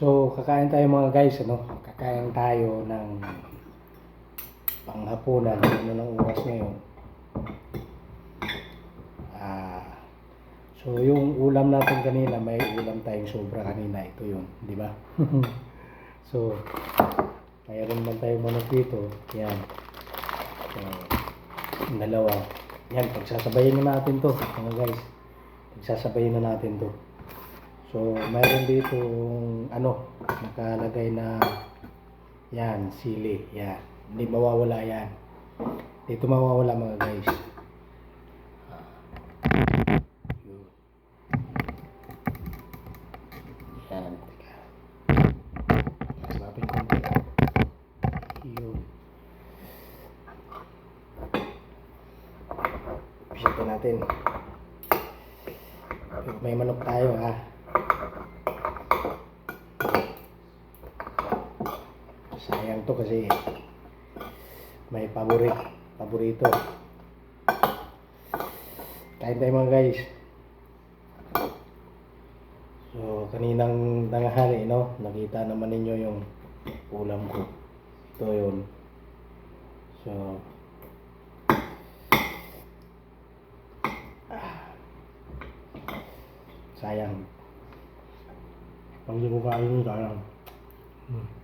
So, kakain tayo mga guys, ano? Kakain tayo ng panghapunan. Ano ng oras ngayon? Ah, so, yung ulam natin kanina, may ulam tayong sobra kanina. Ito yun, di ba? so, mayroon man tayong manok dito. Yan. So, dalawa. Yan, pagsasabayin na natin to, mga guys. Pagsasabayin na natin to. So, mayroon dito ano, nakalagay na yan, sili. Yan. Hindi mawawala yan. Dito mawawala mga guys. Yun. Yan. Teka. Mas natin konti. Yun. Pisitin natin. May manok tayo ha. Sayang to kasi may paborit, paborito. Kain tayo mga guys. So, kaninang tanghali, no? Nakita naman ninyo yung ulam ko. Ito yun. So, sayang. Pag hindi ko kain, sayang. Hmm.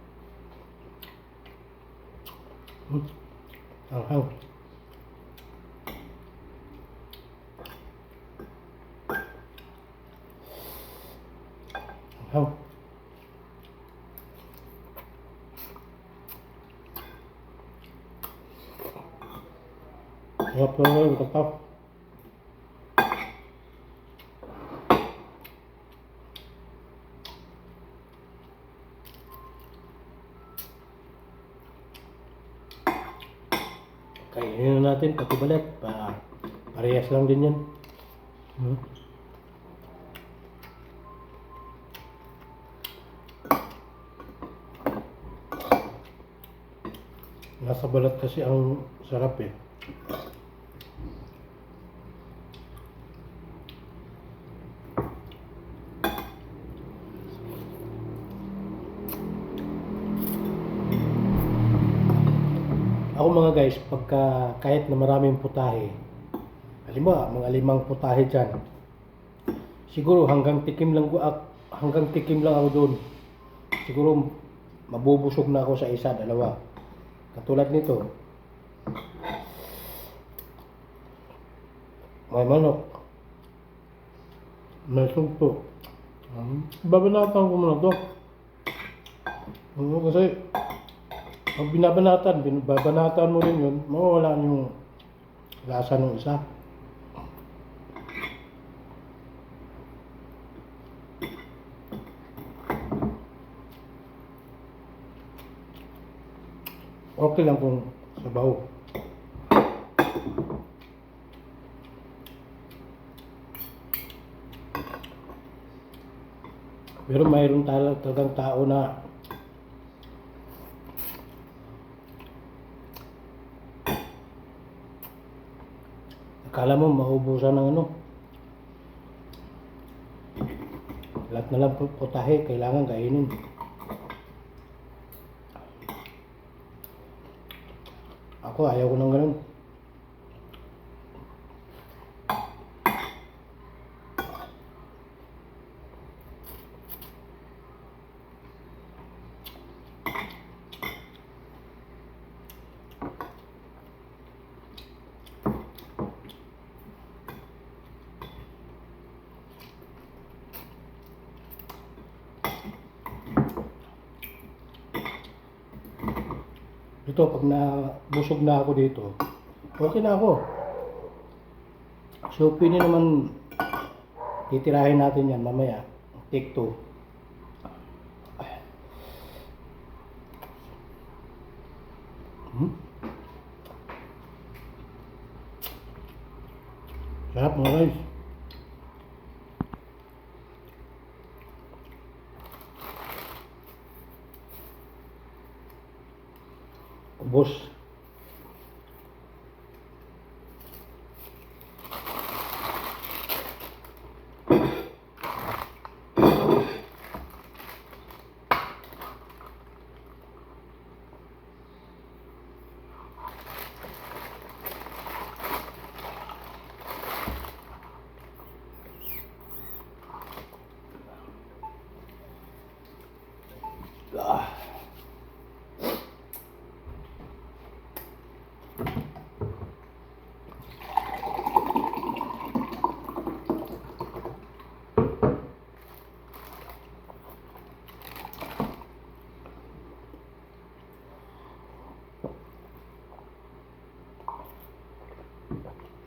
Hmm. Ang hang. Ang hang. Sarap na ngayon, kapap. Kainin na natin, pati balat. Pa, parehas lang din yan. Hmm. Nasa balat kasi ang sarap eh. Ako mga guys, pagka kahit na maraming putahe, halimbawa mga limang putahe dyan, siguro hanggang tikim lang ko, hanggang tikim lang ako doon. Siguro mabubusog na ako sa isa, dalawa. Katulad nito, may manok, may sugpo. Um, babanatan ko muna to. Ano kasi, pag binabanatan, bin- babanatan mo rin yun, mawawala yung lasa ng isa. Okay lang kung sabaw. Pero mayroon tal- talagang tao na Akala mo maubusan ng ano. Lahat na lang pu- putahe, kailangan kainin. Ako, ayaw ko ng ganun. Ito, pag na busog na ako dito, okay na ako. So, pwede naman titirahin natin yan mamaya. Take two. Hmm? Sarap mga guys. boş Ah.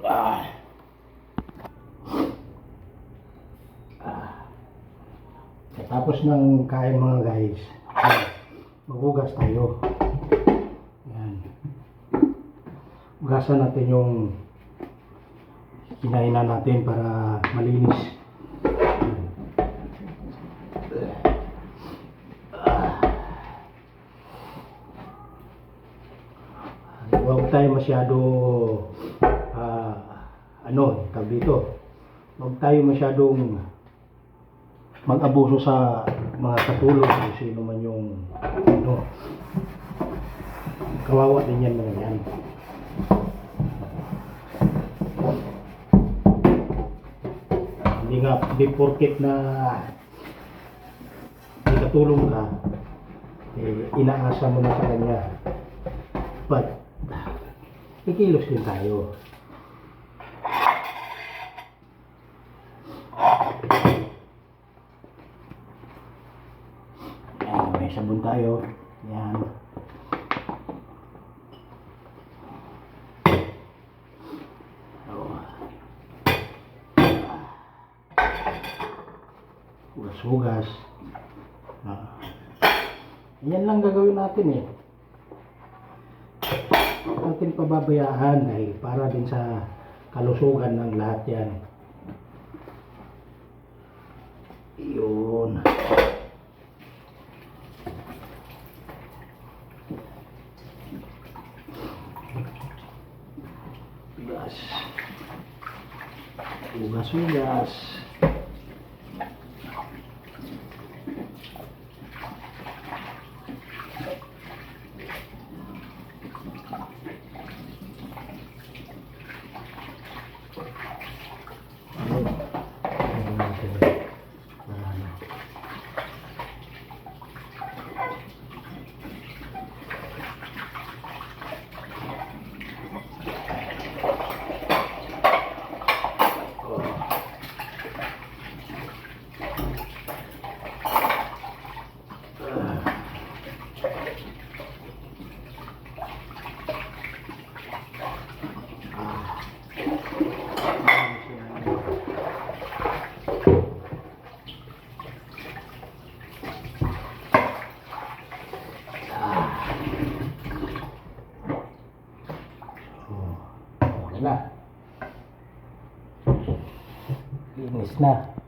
Ah. Tapos ng kain mga guys, maghugas tayo. Yan. Hugasan natin yung kinainan natin para malinis. Huwag tayo masyado ah, ano, tawag dito. Huwag tayo masyadong mag-abuso sa mga katulong kung sino man yung ano, kawawa din yan mga yan. Hindi nga, di porket na may katulong ka, eh, inaasa mo na sa kanya. But, ikilos din tayo. Ayan, may sabon tayo. Yan. Hugas-hugas. Ah. Yan lang gagawin natin eh. Natin pababayaan dahil para din sa kalusugan ng lahat yan. Yun. Hugas. Hugas-hugas. Ayun. Ayun natin. Wala na. Oh, okay na. Linis na.